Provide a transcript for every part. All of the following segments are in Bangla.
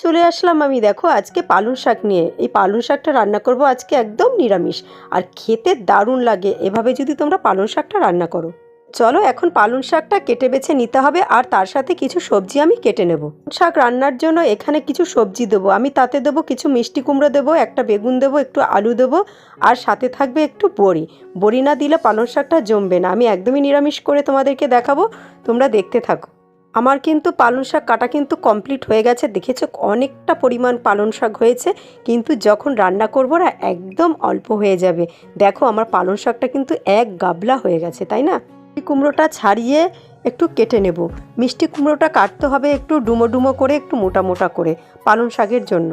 চলে আসলাম আমি। দেখো, আজকে পালং শাক নিয়ে। এই পালং শাকটা রান্না করব আজকে একদম নিরামিষ। আর খেতে দারুণ লাগে। এভাবে যদি তোমরা পালং শাকটা রান্না করো। চলো, এখন পালং শাকটা কেটে বেছে নিতে হবে। আর তার সাথে কিছু সবজি আমি কেটে নেব। শাক রান্নার জন্য এখানে কিছু সবজি দেবো। আমি তাতে দেবো কিছু মিষ্টি কুমড়ো দেবো, একটা বেগুন দেবো, একটু আলু দেবো, আর সাথে থাকবে একটু বড়ি। বড়ি না দিলে পালং শাকটা জমবে না। আমি একদমই নিরামিষ করে তোমাদেরকে দেখাবো। তোমরা দেখতে থাকো। আমার কিন্তু পালং শাক কাটা কিন্তু কমপ্লিট হয়ে গেছে। দেখেছ অনেকটা পরিমাণ পালং শাক হয়েছে, কিন্তু যখন রান্না করব না, একদম অল্প হয়ে যাবে। দেখো আমার পালং শাকটা কিন্তু এক গাবলা হয়ে গেছে, তাই না? কুমড়োটা ছাড়িয়ে একটু কেটে নেব। মিষ্টি কুমড়োটা কাটতে হবে একটু ডুমো ডুমো করে, একটু মোটা মোটা করে পালং শাকের জন্য।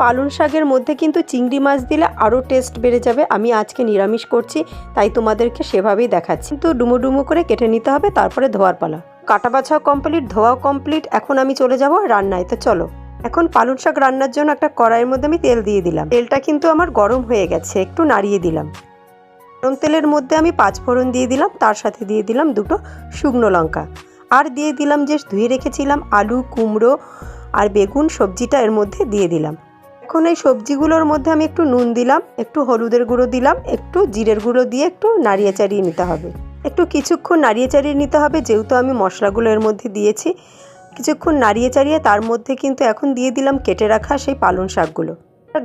পালং শাকের মধ্যে কিন্তু চিংড়ি মাছ দিলে আরও টেস্ট বেড়ে যাবে। আমি আজকে নিরামিষ করছি, তাই তোমাদেরকে সেভাবেই দেখাচ্ছি। তো ডুমো ডুমো করে কেটে নিতে হবে, তারপরে ধোয়ার পালা। কাটা বাছাও কমপ্লিট ধোয়াও কমপ্লিট এখন আমি চলে যাব রান্নায়। তো চলো, এখন পালং শাক রান্নার জন্য একটা কড়াইয়ের মধ্যে আমি তেল দিয়ে দিলাম। তেলটা কিন্তু আমার গরম হয়ে গেছে, একটু নাড়িয়ে দিলাম। গরম তেলের মধ্যে আমি পাঁচ ফোড়ন দিয়ে দিলাম, তার সাথে দিয়ে দিলাম দুটো শুকনো লঙ্কা। আর দিয়ে দিলাম যে ধুয়ে রেখেছিলাম আলু, কুমড়ো আর বেগুন, সবজিটা এর মধ্যে দিয়ে দিলাম। এখন এই সবজিগুলোর মধ্যে আমি একটু নুন দিলাম, একটু হলুদের গুঁড়ো দিলাম, একটু জিরের গুঁড়ো দিয়ে একটু নাড়িয়ে চাড়িয়ে নিতে হবে। একটু কিছুক্ষণ নাড়িয়ে চাড়িয়ে নিতে হবে, যেহেতু আমি মশলাগুলো এর মধ্যে দিয়েছি। কিছুক্ষণ নাড়িয়ে চাড়িয়ে তার মধ্যে কিন্তু এখন দিয়ে দিলাম কেটে রাখা সেই পালং শাকগুলো।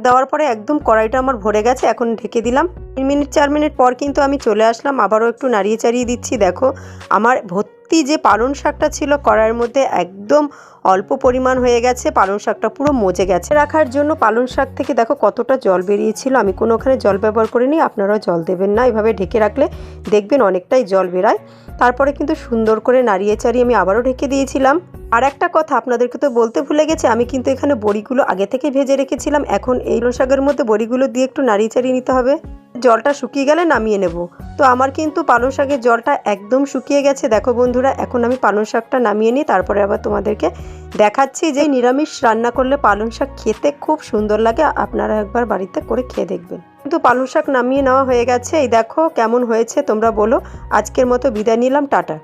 দেওয়ার পরে একদম কড়াইটা আমার ভরে গেছে, এখন ঢেকে দিলাম। তিন মিনিট, চার মিনিট পর কিন্তু আমি চলে আসলাম, আবারও একটু নাড়িয়ে চাড়িয়ে দিচ্ছি। দেখো, আমার ভর্তি যে পালং শাকটা ছিল কড়াইয়ের মধ্যে একদম অল্প পরিমাণ হয়ে গেছে, পালং শাকটা পুরো মজে গেছে। রাখার জন্য পালং শাক থেকে দেখো কতটা জল বেরিয়েছিল, আমি কোনো ওখানে জল ব্যবহার করিনি, আপনারাও জল দেবেন না, এভাবে ঢেকে রাখলে দেখবেন অনেকটাই জল বেরায়। তারপরে কিন্তু সুন্দর করে নাড়িয়ে চাড়িয়ে আমি আবারও ঢেকে দিয়েছিলাম। আর একটা কথা আপনাদেরকে তো বলতে ভুলে গেছি, আমি কিন্তু এখানে বড়িগুলো আগে থেকে ভেজে রেখেছিলাম, এখন এই শাকের মধ্যে বড়িগুলো দিয়ে একটু নাড়িয়ে চাড়িয়ে নিতে হবে। জলটা শুকিয়ে গেলে নামিয়ে নেব। তো আমার কিন্তু পালং শাকের জলটা একদম শুকিয়ে গেছে। দেখো বন্ধুরা, এখন আমি পালং শাকটা নামিয়ে নিই তারপরে আবার তোমাদেরকে দেখাচ্ছি যে নিরামিষ রান্না করলে পালং শাক খেতে খুব সুন্দর লাগে। আপনারা একবার বাড়িতে করে খেয়ে দেখবেন। কিন্তু পালং শাক নামিয়ে নেওয়া হয়ে গেছে। এই দেখো কেমন হয়েছে, তোমরা বলো। আজকের মতো বিদায় নিলাম। টাটা।